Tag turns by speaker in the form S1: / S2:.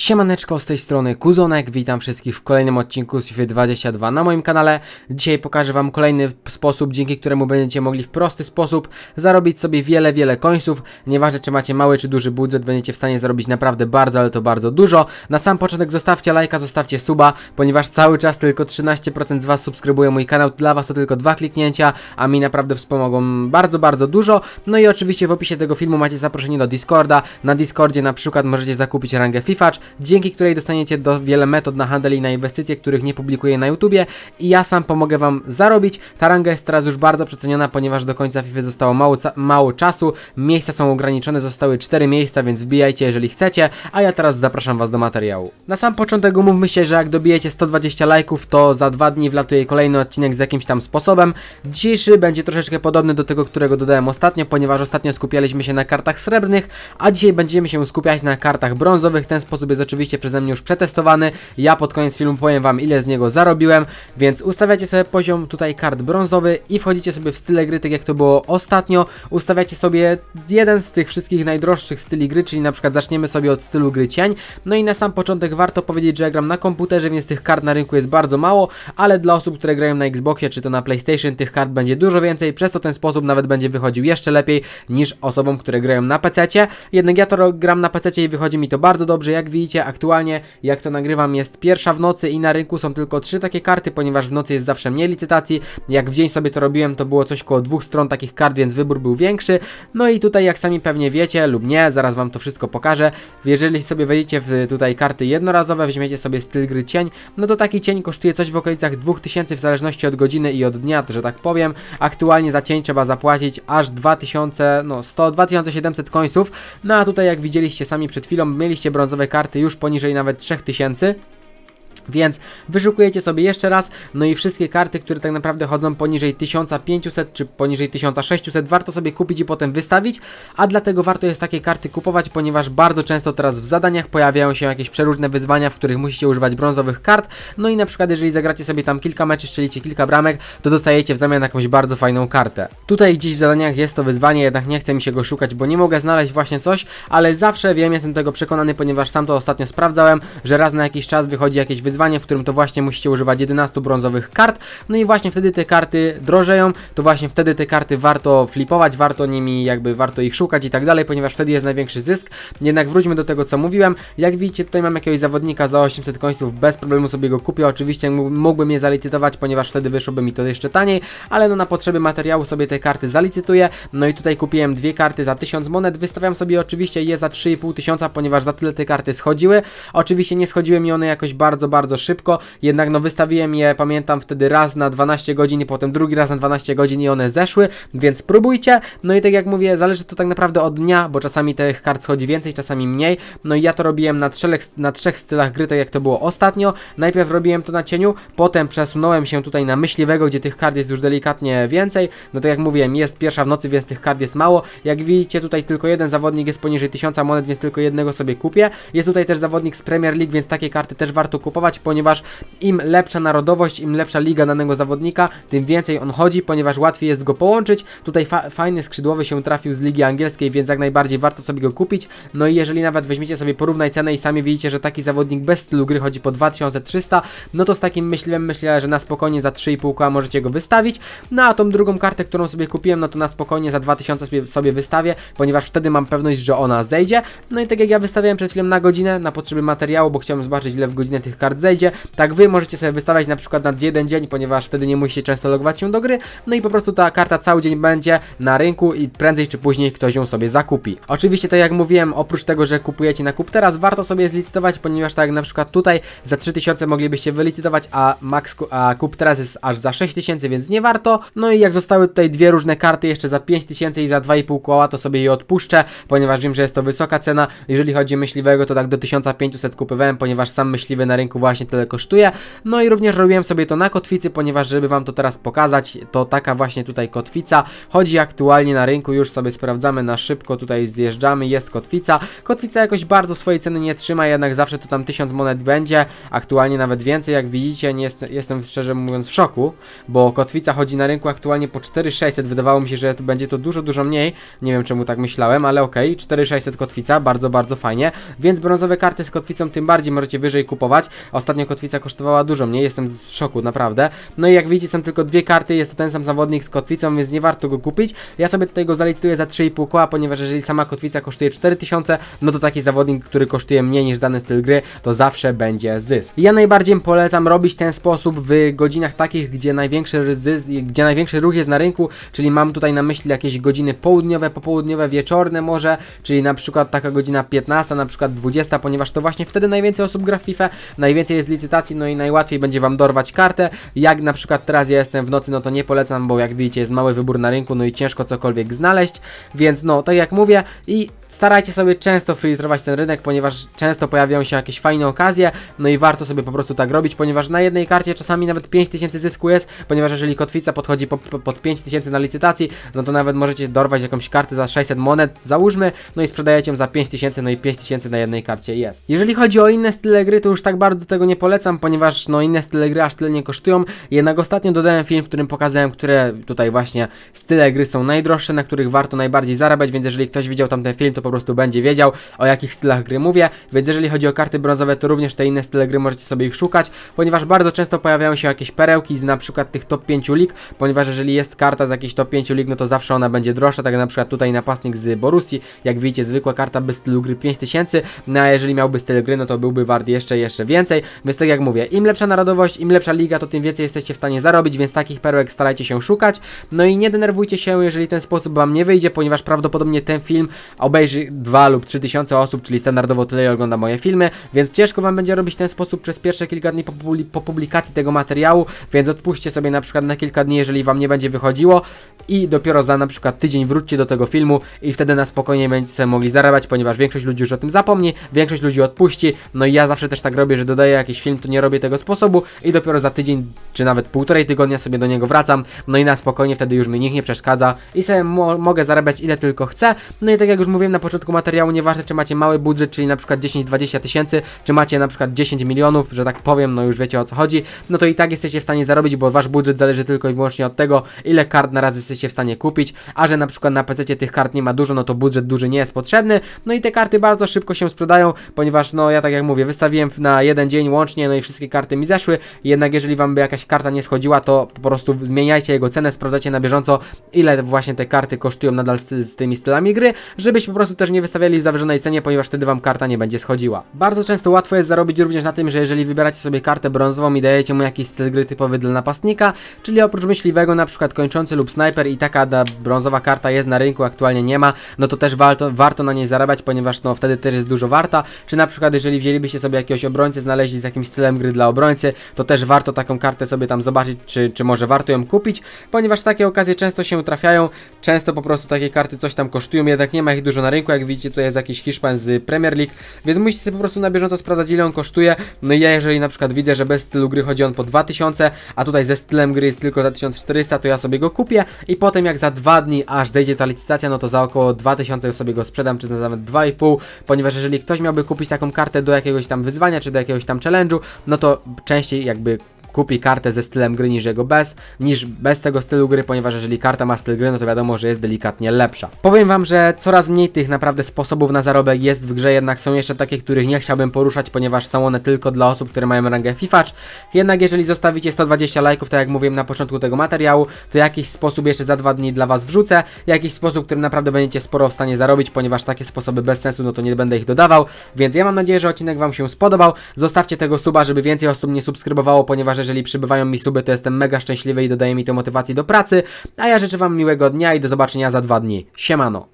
S1: Siemaneczko z tej strony Kuzonek, witam wszystkich w kolejnym odcinku z FIFA 22 na moim kanale. Dzisiaj pokażę wam kolejny sposób, dzięki któremu będziecie mogli w prosty sposób zarobić sobie wiele, wiele końców. Nieważne czy macie mały czy duży budżet, będziecie w stanie zarobić naprawdę bardzo, ale to bardzo dużo. Na sam początek zostawcie lajka, zostawcie suba, ponieważ cały czas tylko 13% z was subskrybuje mój kanał. Dla was to tylko dwa kliknięcia, a mi naprawdę wspomogą bardzo, bardzo dużo. No i oczywiście w opisie tego filmu macie zaproszenie do Discorda. Na Discordzie na przykład możecie zakupić rangę FIFA, dzięki której dostaniecie do wiele metod na handel i na inwestycje, których nie publikuję na YouTubie i ja sam pomogę wam zarobić. Ta ranga jest teraz już bardzo przeceniona, ponieważ do końca FIFA zostało mało, mało czasu, miejsca są ograniczone, zostały 4 miejsca, więc wbijajcie jeżeli chcecie, a ja teraz zapraszam was do materiału. Na sam początek umówmy się, że jak dobijecie 120 lajków, to za dwa dni wlatuje kolejny odcinek z jakimś tam sposobem. Dzisiejszy będzie troszeczkę podobny do tego, którego dodałem ostatnio, ponieważ ostatnio skupialiśmy się na kartach srebrnych, a dzisiaj będziemy się skupiać na kartach brązowych. Ten sposób jest oczywiście przeze mnie już przetestowany. Ja pod koniec filmu powiem wam ile z niego zarobiłem, więc ustawiacie sobie poziom tutaj kart brązowy i wchodzicie sobie w style gry, tak jak to było ostatnio. Ustawiacie sobie jeden z tych wszystkich najdroższych styli gry, czyli na przykład zaczniemy sobie od stylu gry cień. No i na sam początek warto powiedzieć, że ja gram na komputerze, więc tych kart na rynku jest bardzo mało, ale dla osób, które grają na Xboxie czy to na PlayStation, tych kart będzie dużo więcej, przez to ten sposób nawet będzie wychodził jeszcze lepiej niż osobom, które grają na PC. Jednak ja to gram na PC i wychodzi mi to bardzo dobrze. Jak widzicie, aktualnie jak to nagrywam jest pierwsza w nocy i na rynku są tylko trzy takie karty, ponieważ w nocy jest zawsze mniej licytacji. Jak w dzień sobie to robiłem, to było coś koło dwóch stron takich kart, więc wybór był większy. No i tutaj, jak sami pewnie wiecie lub nie, zaraz wam to wszystko pokażę. Jeżeli sobie wejdziecie w tutaj karty jednorazowe, weźmiecie sobie styl gry cień, no to taki cień kosztuje coś w okolicach 2000 w zależności od godziny i od dnia, że tak powiem. Aktualnie za cień trzeba zapłacić aż 2000, no 100, 2700 końców. No a tutaj jak widzieliście sami przed chwilą, mieliście brązowe karty już poniżej nawet 3000. Więc wyszukujecie sobie jeszcze raz, no i wszystkie karty, które tak naprawdę chodzą poniżej 1500 czy poniżej 1600, warto sobie kupić i potem wystawić, a dlatego warto jest takie karty kupować, ponieważ bardzo często teraz w zadaniach pojawiają się jakieś przeróżne wyzwania, w których musicie używać brązowych kart, no i na przykład jeżeli zagracie sobie tam kilka meczy, strzelicie kilka bramek, to dostajecie w zamian jakąś bardzo fajną kartę. Tutaj gdzieś w zadaniach jest to wyzwanie, jednak nie chce mi się go szukać, bo nie mogę znaleźć właśnie coś, ale zawsze wiem, jestem tego przekonany, ponieważ sam to ostatnio sprawdzałem, że raz na jakiś czas wychodzi jakieś wyzwanie, w którym to właśnie musicie używać 11 brązowych kart, no i właśnie wtedy te karty drożeją, to właśnie wtedy te karty warto flipować, warto nimi jakby, warto ich szukać i tak dalej, ponieważ wtedy jest największy zysk. Jednak wróćmy do tego, co mówiłem. Jak widzicie, tutaj mam jakiegoś zawodnika za 800 końców, bez problemu sobie go kupię. Oczywiście mógł- mógłbym je zalicytować, ponieważ wtedy wyszłoby mi to jeszcze taniej, ale no na potrzeby materiału sobie te karty zalicytuję. No i tutaj kupiłem dwie karty za 1000 monet. Wystawiam sobie oczywiście je za 3,5 tysiąca, ponieważ za tyle te karty schodziły. Oczywiście nie schodziły mi one jakoś bardzo, bardzo szybko, jednak no wystawiłem je, pamiętam wtedy raz na 12 godzin potem drugi raz na 12 godzin i one zeszły, więc próbujcie. No i tak jak mówię, zależy to tak naprawdę od dnia, bo czasami tych kart schodzi więcej, czasami mniej. No i ja to robiłem na trzech, na trzech stylach gry, tak jak to było ostatnio. Najpierw robiłem to na cieniu, potem przesunąłem się tutaj na myśliwego, gdzie tych kart jest już delikatnie więcej. No tak jak mówiłem, jest pierwsza w nocy, więc tych kart jest mało. Jak widzicie, tutaj tylko jeden zawodnik jest poniżej 1000 monet, więc tylko jednego sobie kupię. Jest tutaj też zawodnik z Premier League, więc takie karty też warto kupować, ponieważ im lepsza narodowość, im lepsza liga danego zawodnika, tym więcej on chodzi, ponieważ łatwiej jest go połączyć. Tutaj fa fajny skrzydłowy się trafił z ligi angielskiej, więc jak najbardziej warto sobie go kupić. No i jeżeli nawet weźmiecie sobie porównaj cenę i sami widzicie, że taki zawodnik bez stylu gry chodzi po 2300, no to z takim myślem myślę, że na spokojnie za 3,5 koła możecie go wystawić. No a tą drugą kartę, którą sobie kupiłem, no to na spokojnie za 2000 sobie, sobie wystawię, ponieważ wtedy mam pewność, że ona zejdzie. No i tak jak ja wystawiałem przed chwilą na godzinę, na potrzeby materiału, bo chciałem zobaczyć ile w godzinę tych kart zejdzie, tak wy możecie sobie wystawiać na przykład na jeden dzień, ponieważ wtedy nie musicie często logować się do gry, no i po prostu ta karta cały dzień będzie na rynku i prędzej czy później ktoś ją sobie zakupi. Oczywiście to jak mówiłem, oprócz tego, że kupujecie na kup teraz, warto sobie zlicytować, ponieważ tak jak na przykład tutaj za 3000 moglibyście wylicytować, a max a kup teraz jest aż za 6000, więc nie warto. No i jak zostały tutaj dwie różne karty jeszcze za 5000 i za 2,5 koła, to sobie je odpuszczę, ponieważ wiem, że jest to wysoka cena. Jeżeli chodzi o myśliwego, to tak do 1500 kupowałem, ponieważ sam myśliwy na rynku właśnie tyle kosztuje. No i również robiłem sobie to na kotwicy, ponieważ żeby wam to teraz pokazać, to taka właśnie tutaj kotwica. Chodzi aktualnie na rynku, już sobie sprawdzamy na szybko, tutaj zjeżdżamy, jest kotwica. Kotwica jakoś bardzo swojej ceny nie trzyma, jednak zawsze to tam 1000 monet będzie, aktualnie nawet więcej, jak widzicie, nie jest, jestem szczerze mówiąc w szoku, bo kotwica chodzi na rynku aktualnie po 4600, wydawało mi się, że będzie to dużo, dużo mniej, nie wiem czemu tak myślałem, ale okej, 4600 kotwica, bardzo, bardzo fajnie, więc brązowe karty z kotwicą tym bardziej możecie wyżej kupować, ostatnio kotwica kosztowała dużo mniej, jestem w szoku, naprawdę, no i jak widzicie są tylko dwie karty, jest to ten sam zawodnik z kotwicą, więc nie warto go kupić, ja sobie tutaj go zalicytuję za 3,5 koła, ponieważ jeżeli sama kotwica kosztuje 4000, no to taki zawodnik, który kosztuje mniej niż dany styl gry, to zawsze będzie zysk. Ja najbardziej polecam robić ten sposób w godzinach takich, gdzie największy, zysk, gdzie największy ruch jest na rynku, czyli mam tutaj na myśli jakieś godziny południowe, popołudniowe, wieczorne może, czyli na przykład taka godzina 15, na przykład 20, ponieważ to właśnie wtedy najwięcej osób gra w FIFA, najwięcej jest licytacji, no i najłatwiej będzie Wam dorwać kartę. Jak na przykład teraz ja jestem w nocy, no to nie polecam, bo jak widzicie jest mały wybór na rynku, no i ciężko cokolwiek znaleźć, więc no, tak jak mówię i starajcie sobie często filtrować ten rynek, ponieważ często pojawiają się jakieś fajne okazje, no i warto sobie po prostu tak robić, ponieważ na jednej karcie czasami nawet 5000 zysku jest, ponieważ jeżeli kotwica podchodzi po, po, pod 5000 na licytacji, no to nawet możecie dorwać jakąś kartę za 600 monet, załóżmy, no i sprzedajecie ją za 5000, no i 5000 na jednej karcie jest. Jeżeli chodzi o inne style gry, to już tak bardzo tego nie polecam, ponieważ no inne style gry aż tyle nie kosztują, jednak ostatnio dodałem film, w którym pokazałem, które tutaj właśnie style gry są najdroższe, na których warto najbardziej zarabiać, więc jeżeli ktoś widział tamten film, to po prostu będzie wiedział o jakich stylach gry mówię, więc jeżeli chodzi o karty brązowe, to również te inne style gry możecie sobie ich szukać, ponieważ bardzo często pojawiają się jakieś perełki z na przykład tych top 5 lig, ponieważ jeżeli jest karta z jakichś top 5 lig, no to zawsze ona będzie droższa, tak jak na przykład tutaj napastnik z Borussii, jak widzicie, zwykła karta bez stylu gry 5000, no a jeżeli miałby styl gry, no to byłby wart jeszcze, jeszcze więcej, więc tak jak mówię, im lepsza narodowość, im lepsza liga, to tym więcej jesteście w stanie zarobić, więc takich perełek starajcie się szukać, no i nie denerwujcie się, jeżeli ten sposób Wam nie wyjdzie, ponieważ prawdopodobnie ten film obejrzy 2 lub 3 tysiące osób, czyli standardowo tyle ogląda moje filmy, więc ciężko Wam będzie robić ten sposób przez pierwsze kilka dni po, po publikacji tego materiału, więc odpuśćcie sobie na przykład na kilka dni, jeżeli Wam nie będzie wychodziło i dopiero za na przykład tydzień wróćcie do tego filmu i wtedy na spokojnie będziecie mogli zarabiać, ponieważ większość ludzi już o tym zapomni, większość ludzi odpuści, no i ja zawsze też tak robię, że dodaję jakiś film, to nie robię tego sposobu i dopiero za tydzień, czy nawet półtorej tygodnia sobie do niego wracam, no i na spokojnie wtedy już mi nikt nie przeszkadza i sobie mo mogę zarabiać ile tylko chcę, no i tak jak już mówiłem na początku materiału, nieważne czy macie mały budżet, czyli na przykład 10-20 tysięcy, czy macie na przykład 10 milionów, że tak powiem, no już wiecie o co chodzi, no to i tak jesteście w stanie zarobić, bo wasz budżet zależy tylko i wyłącznie od tego, ile kart na raz jesteście w stanie kupić, a że na przykład na PC tych kart nie ma dużo, no to budżet duży nie jest potrzebny, no i te karty bardzo szybko się sprzedają, ponieważ no ja tak jak mówię, wystawiłem na jeden dzień łącznie, no i wszystkie karty mi zeszły, jednak jeżeli wam by jakaś karta nie schodziła, to po prostu zmieniajcie jego cenę, sprawdzacie na bieżąco, ile właśnie te karty kosztują nadal z, z tymi stylami gry, żebyście po prostu też nie wystawiali w zawyżonej cenie, ponieważ wtedy wam karta nie będzie schodziła. Bardzo często łatwo jest zarobić również na tym, że jeżeli wybieracie sobie kartę brązową i dajecie mu jakiś styl gry typowy dla napastnika, czyli oprócz myśliwego na przykład kończący lub snajper i taka brązowa karta jest na rynku, aktualnie nie ma, no to też warto, warto na niej zarabiać, ponieważ no wtedy też jest dużo warta, czy na przykład jeżeli wzięlibyście sobie jakiegoś obrońcę, znaleźli z jakimś stylem gry dla obrońcy, to też warto taką kartę sobie tam zobaczyć, czy, czy może warto ją kupić, ponieważ takie okazje często się trafiają, często po prostu takie karty coś tam kosztują, jednak nie ma ich dużo na rynku, jak widzicie tutaj jest jakiś Hiszpan z Premier League, więc musicie sobie po prostu na bieżąco sprawdzać ile on kosztuje, no i ja jeżeli na przykład widzę, że bez stylu gry chodzi on po 2000, a tutaj ze stylem gry jest tylko za 1400, to ja sobie go kupię i potem jak za dwa dni aż zejdzie ta licytacja, no to za około 2000 sobie go sprzedam, czy nawet 2,5, ponieważ jeżeli ktoś miałby kupić taką kartę do jakiegoś tam wyzwania, czy do jakiegoś tam challenge'u, no to częściej jakby kupi kartę ze stylem gry niż jego bez, niż bez tego stylu gry, ponieważ jeżeli karta ma styl gry, no to wiadomo, że jest delikatnie lepsza. Powiem wam, że coraz mniej tych naprawdę sposobów na zarobek jest w grze, jednak są jeszcze takie, których nie chciałbym poruszać, ponieważ są one tylko dla osób, które mają rangę FIFA. Jednak jeżeli zostawicie 120 lajków, tak jak mówiłem na początku tego materiału, to jakiś sposób jeszcze za dwa dni dla was wrzucę, jakiś sposób, którym naprawdę będziecie sporo w stanie zarobić, ponieważ takie sposoby bez sensu, no to nie będę ich dodawał, więc ja mam nadzieję, że odcinek wam się spodobał. Zostawcie tego suba, żeby więcej osób mnie subskrybowało, ponieważ jeżeli przybywają mi suby, to jestem mega szczęśliwy i dodaje mi to motywacji do pracy. A ja życzę Wam miłego dnia i do zobaczenia za dwa dni. Siemano!